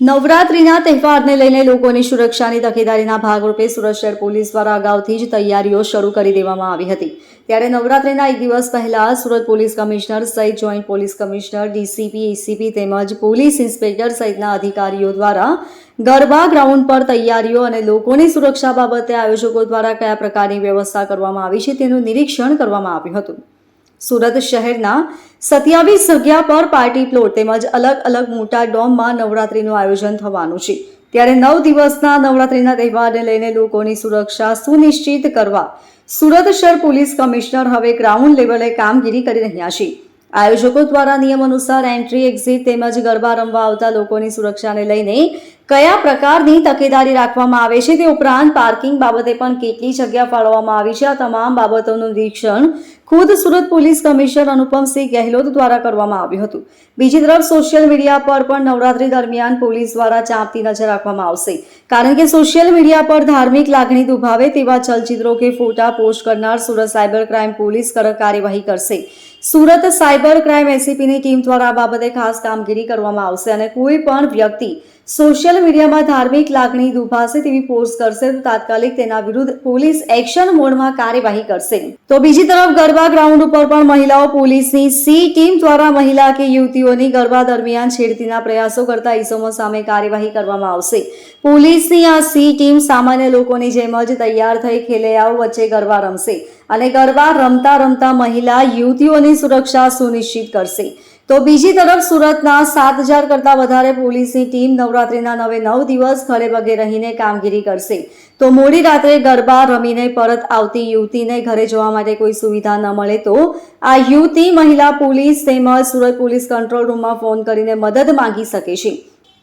નવરાત્રીના તહેવારને લઈને લોકોની સુરક્ષાની તકેદારીના ભાગરૂપે સુરત શહેર પોલીસ દ્વારા અગાઉથી જ તૈયારીઓ શરૂ કરી દેવામાં આવી હતી. ત્યારે નવરાત્રીના એક દિવસ પહેલા સુરત પોલીસ કમિશનર સહિત joint police commissioner, DCP, ACP તેમજ પોલીસ ઇન્સ્પેક્ટર સહિતના અધિકારીઓ દ્વારા ગરબા ગ્રાઉન્ડ પર તૈયારીઓ અને લોકોની સુરક્ષા બાબતે આયોજકો દ્વારા કયા પ્રકારની વ્યવસ્થા કરવામાં આવી છે તેનું નિરીક્ષણ કરવામાં આવ્યું હતું. સુરત શહેરના સત્યાવીસ જગ્યા પર પાર્ટી પ્લોટ તેમજ અલગ અલગ મોટા ડોમમાં નવરાત્રીનું આયોજન થવાનું છે. ત્યારે નવ દિવસના નવરાત્રીના તહેવારને લઈને લોકોની સુરક્ષા સુનિશ્ચિત કરવા સુરત શહેર પોલીસ કમિશનર હવે ગ્રાઉન્ડ લેવલે કામગીરી કરી રહ્યા છે. આયોજકો દ્વારા નિયમ અનુસાર એન્ટ્રી, એક્ઝિટ તેમજ ગરબા રમવા આવતા લોકોની સુરક્ષાને લઈને કયા પ્રકારની તકેદારી રાખવામાં આવે છે તે ઉપરાંત પાર્કિંગ બાબતે પણ કેટલી જગ્યા ફાળવવામાં આવી છે? આ તમામ બાબતોનું નિરીક્ષણ ખુદ સુરત પોલીસ કમિશનર અનુપમસિંહ ગેહલોત દ્વારા કરવામાં આવ્યું હતું. બીજી તરફ સોશિયલ મીડિયા પર પણ નવરાત્રી દરમિયાન પોલીસ દ્વારા ચાંપતી નજર રાખવામાં આવશે. કારણ કે સોશિયલ મીડિયા પર ધાર્મિક લાગણી દુભાવે તેવા ચલચિત્રો કે ફોટા પોસ્ટ કરનાર સુરત સાયબર ક્રાઇમ પોલીસ કડક કાર્યવાહી કરશે. સુરત સાયબર ક્રાઇમ એસીપીની ટીમ દ્વારા આ બાબતે ખાસ કામગીરી કરવામાં આવશે અને કોઈ પણ વ્યક્તિ સોશિયલ મીડિયામાં ધાર્મિક લાગણી દુભાશે તેવી પોસ્ટ કરશે તો તાત્કાલિક તેના વિરુદ્ધ પોલીસ એક્શન મોડમાં કાર્યવાહી કરશે. તો બીજી તરફ ગરબા ગ્રાઉન્ડ ઉપર પણ મહિલાઓ પોલીસની સી ટીમ દ્વારા મહિલા કે યુવતીઓની ગરબા દરમિયાન છેડતીના પ્રયાસો કરતા ઇસમો સામે કાર્યવાહી કરવામાં આવશે. પોલીસની આ સી ટીમ સામાન્ય લોકોની જેમ જ તૈયાર થઈ ખેલૈયાઓ વચ્ચે ગરબા રમશે અને ગરબા રમતા રમતા મહિલા યુવતીઓની સુરક્ષા સુનિશ્ચિત કરશે. તો બીજી તરફ સુરતના સાત હજાર કરતાં વધારે પોલીસની ટીમ નવરાત્રિના નવે નવ દિવસ ઘરે પગે રહીને કામગીરી કરશે. તો મોડી રાત્રે ગરબા રમીને પરત આવતી યુવતીને ઘરે જવા માટે કોઈ સુવિધા ન મળે તો આ યુવતી મહિલા પોલીસ તેમજ સુરત પોલીસ કંટ્રોલ રૂમમાં ફોન કરીને મદદ માંગી શકે છે.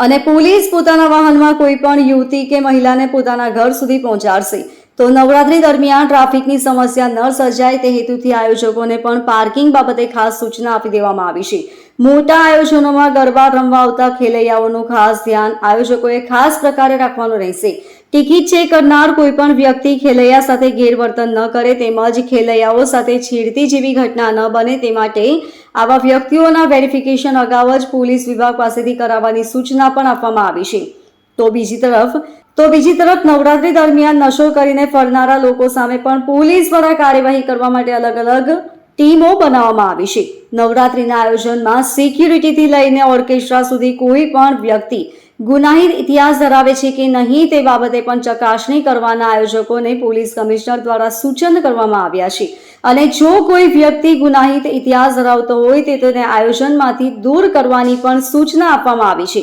અને પોલીસ પોતાના વાહનમાં કોઈ પણ યુવતી કે મહિલાને પોતાના ઘર સુધી પહોંચાડશે. તો નવરાત્રી દરમિયાન ટ્રાફિકની સમસ્યા ન સર્જાય તે હેતુથી આયોજકોને પણ પાર્કિંગ બાબતે ખાસ સૂચના આપી દેવામાં આવી છે. મોટા આયોજનોમાં ગરબા રમવા આવતા ખેલૈયાઓનું ખાસ ધ્યાન આયોજકોએ ખાસ પ્રકારે રાખવાનું રહેશે. ટિકિટ ચેક કરનાર કોઈ પણ વ્યક્તિ ખેલૈયા સાથે ગેરવર્તન ન કરે તેમજ ખેલૈયાઓ સાથે છેડતી જેવી ઘટના ન બને તે માટે આવા વ્યક્તિઓના વેરિફિકેશન અગાઉ જ પોલીસ વિભાગ પાસેથી કરાવવાની સૂચના પણ આપવામાં આવી છે. તો બીજી તરફ તો બીજી તરફ નવરાત્રી દરમિયાન નશો કરીને ફરનારા લોકો સામે પણ પોલીસ દ્વારા કાર્યવાહી કરવા માટે અલગ અલગ ટીમો બનાવવામાં આવી છે. નવરાત્રીના આયોજનમાં સિક્યુરિટીથી લઈને ઓર્કેસ્ટ્રા સુધી કોઈ પણ વ્યક્તિ ગુનાહિત ઇતિહાસ ધરાવે છે કે નહીં તે બાબતે પણ ચકાસણી કરવાના આયોજકોને પોલીસ કમિશનર દ્વારા સૂચન કરવામાં આવ્યા છે. અને જો કોઈ વ્યક્તિ ગુનાહિત ઇતિહાસ ધરાવતો હોય તે તેને આયોજનમાંથી દૂર કરવાની પણ સૂચના આપવામાં આવી છે.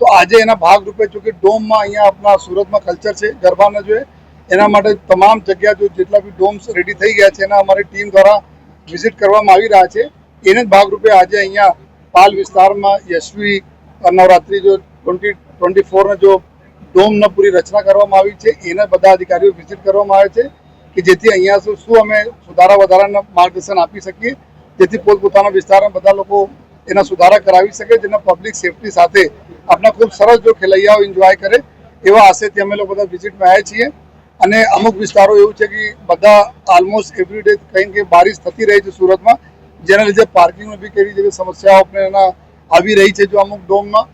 તો આજે એના ભાગરૂપે જોકે ડોમમાં અહીંયા આપણા સુરતમાં કલ્ચર છે, ગરબાના જોઈએ એના માટે તમામ જગ્યા જો જેટલા બી ડોમ્સ રેડી થઈ ગયા છે, એના અમારી ટીમ દ્વારા વિઝિટ કરવામાં આવી રહ્યા છે. એને જ ભાગરૂપે આજે અહીંયા પાલ વિસ્તારમાં યશવી, નવરાત્રી જો ટ્વેન્ટી ટ્વેન્ટી ફોરને જો ડોમના પૂરી રચના કરવામાં આવી છે, એના બધા અધિકારીઓ વિઝિટ કરવામાં આવે છે કે જેથી અહીંયા શું શું અમે સુધારા વધારાના માર્ગદર્શન આપી શકીએ, જેથી પોતપોતાના વિસ્તારમાં બધા લોકો એના સુધારા કરાવી શકે, જેના પબ્લિક સેફટી સાથે આપણા ખૂબ સરસ જો ખેલૈયાઓ એન્જોય કરે, એવા આશયથી અમે લોકો બધા વિઝિટમાં આવ્યા છીએ. અને અમુક વિસ્તારો એવું છે કે બધા ઓલમોસ્ટ એવરી ડે કંઈ કે બારિશ થતી રહી છે સુરતમાં, જેના લીધે પાર્કિંગમાં બી કેવી જેવી સમસ્યાઓ આપણે એના આવી રહી છે જો અમુક ડોમમાં.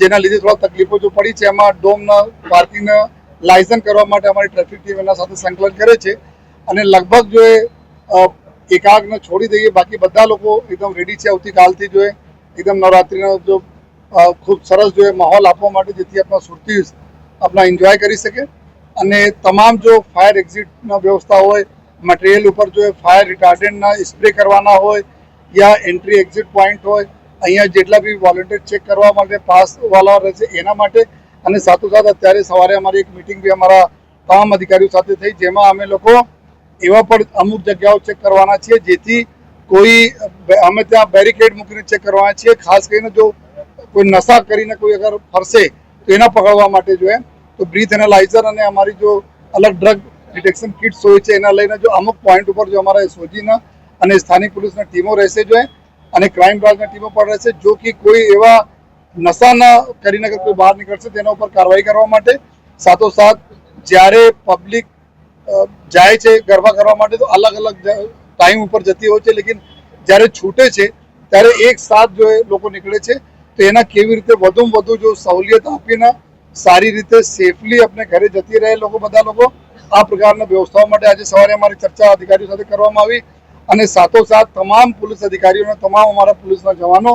જેના લીધે થોડા તકલીફો જો પડી છે, એમાં ડોમના પાર્કિંગના લાયસન્સ કરવા માટે અમારી ટ્રાફિક ટીમ એના સાથે સંકલન કરે છે. અને લગભગ જો એ એકાગને છોડી દઈએ, બાકી બધા લોકો એકદમ રેડી છે. આવતીકાલથી જો એકદમ નવરાત્રિનો જો ખૂબ સરસ જો માહોલ આપવા માટે જેથી આપણા સુરતી આપણા એન્જોય કરી શકે. અને તમામ જો ફાયર એક્ઝિટના વ્યવસ્થા હોય મટીરિયલ ઉપર જો ફાયર રિટાર્ડન્ટના સ્પ્રે કરવાના હોય યા એન્ટ્રી એક્ઝિટ પોઈન્ટ હોય, અહીંયા જેટલા બી વોલેન્ટિયર ચેક કરવા માટે પાસવાલા રહેશે એના માટે. અને સાથોસાથ અત્યારે સવારે અમારી એક મિટિંગ બી અમારા તમામ અધિકારીઓ સાથે થઈ, જેમાં અમે લોકો એવા પણ અમુક જગ્યાઓ ચેક કરવાના છીએ, જેથી કોઈ અમે ત્યાં બેરિકેડ મૂકીને ચેક કરવાના છીએ. ખાસ કરીને જો કોઈ નશા કરીને કોઈ અગર ફરશે તો એના પકડવા માટે જો હે તો બ્રીથ એનાલાઇઝર અને અમારી જો અલગ ડ્રગ ડિટેક્શન કિટ્સ હોય છે, એના લઈને જો અમુક પોઈન્ટ ઉપર જો અમારા એસઓજીના અને સ્થાનિક પોલીસની ટીમો રહેશે જો અને ક્રાઇમ બ્રાન્ચની ટીમો પણ રહેશે, જો કે કોઈ એવા નશાના કરીને કોઈ બહાર નીકળશે તેના ઉપર કાર્યવાહી કરવા માટે. સાથોસાથ જ્યારે પબ્લિક જાય છે ગરબા કરવા માટે, તો અલગ અલગ ટાઈમ ઉપર જતી હોય છે, લેકિન જ્યારે છૂટે છે, ત્યારે એક સાથ જો એ લોકો નીકળે છે તો એના કેવી રીતે વધુમાં વધુ જો સહુલિયત આપીને સારી રીતે સેફલી આપણે ઘરે જતી રહે લોકો બધા લોકો, આ પ્રકારના વ્યવસ્થાઓ માટે આજે સવારે અમારી ચર્ચા અધિકારીઓ સાથે કરવામાં આવી અને સાથોસાથ તમામ પોલીસ અધિકારીઓને તમામ અમારા પોલીસના જવાનો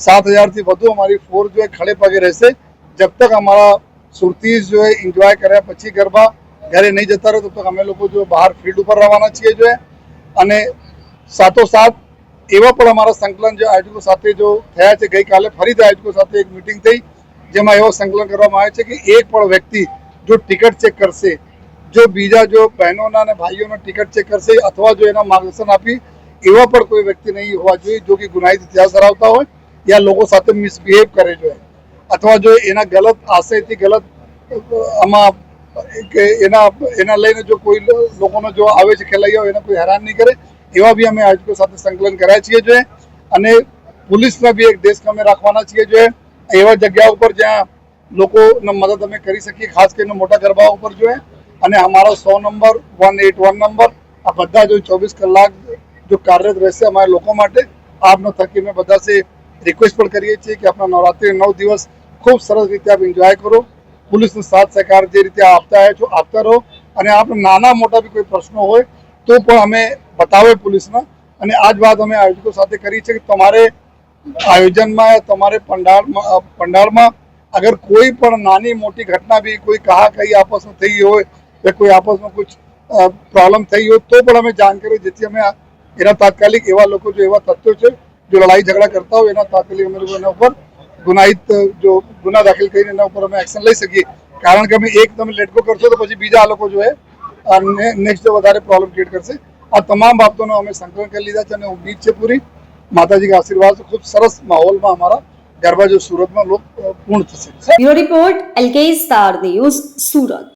સાત હજારથી વધુ અમારી ફોર્સ જો ખડે પગે રહેશે. જબ તક અમારા સુરતીઝ જો એન્જોય કર્યા પછી ગરબા ઘરે નહીં જતા રહે તબ અમે લોકો જો બહાર ફિલ્ડ ઉપર રવાના છીએ જો અને સાથોસાથ એવા પણ અમારા સંકલન જે આયોજકો સાથે જો થયા છે, ગઈકાલે ફરીથી આયોજકો સાથે એક મિટિંગ થઈ, જેમાં એવો સંકલન કરવામાં આવે છે કે એક પણ વ્યક્તિ જો ટિકિટ ચેક કરશે, જો બીજા જો બહેનોના અને ભાઈઓના ટિકિટ ચેક કરશે અથવા જો એના માર્ગદર્શન આપી, એવા પણ કોઈ વ્યક્તિ નહીં હોવા જોઈએ જો કે ગુનાહિત ઇતિહાસ ધરાવતા હોય યા લોકો સાથે મિસબિહેવ કરે જોઈએ અથવા જો એના ગલત આશયથી ગલત, આમાં એના એના લઈને જો કોઈ લોકોનો જો આવે છે ખેલાઈઓ એને કોઈ હેરાન નહીં કરે એવા બી અમે આયોજકો સાથે સંકલન કર્યા છીએ જોઈએ અને પોલીસના બી એક દેશ અમે રાખવાના છીએ જોઈએ એવા જગ્યા ઉપર જ્યાં લોકોને મદદ અમે કરી શકીએ, ખાસ કરીને મોટા ગરબા ઉપર જોઈએ. અને અમારો સો number one at one number, આ બધા જો ચોવીસ કલાક જો કાર્યરત રહેશે અમારા લોકો માટે, આપનો થકી અમે બધા રિક્વેસ્ટ પણ કરીએ છીએ કે આપણા નવરાત્રિ નવ દિવસ ખૂબ સરસ રીતે આપ એન્જોય કરો. પોલીસનો સાથ સહકાર જે રીતે આપતા છો, આપતા રહો. અને આપણે નાના મોટા બી કોઈ પ્રશ્નો હોય તો પણ અમે બતાવે પોલીસના અને આ જ વાત અમે આયોજકો સાથે કરી છે કે તમારે આયોજનમાં તમારે પંડાળમાં પંડાળમાં અગર કોઈ પણ નાની મોટી ઘટના બી કોઈ કહા કહી આપસમાં થઈ હોય કે કોઈ આપસમાં કોઈ પ્રોબ્લેમ થઈ હોય તો પણ અમે જાણ કરીએ જેથી અમે એના તાત્કાલિક એવા લોકો જો, એવા તથ્યો છે, જો લડાઈ ઝઘડા કરતા હોય એના તાત્કાલિક અમે લોકો એના ઉપર ગુનાહિત જો ગુના દાખલ કરીને એના ઉપર અમે એક્શન લઈ શકીએ. કારણ કે અમે એક તમે લેટકો કરશો તો પછી બીજા લોકો જો આ નેક્સ્ટ વધારે પ્રોબ્લેમ ક્રિએટ કરશે, આ તમામ બાબતોનો અમે સંકલન કરી લીધા છે અને ઉમ્મીદ છે પૂરી. માતાજીના આશીર્વાદ ખૂબ સરસ માહોલમાં અમારા ગરબા જો સુરતમાં લોક પૂર્ણ થશે. Bureau report LK star news Surat.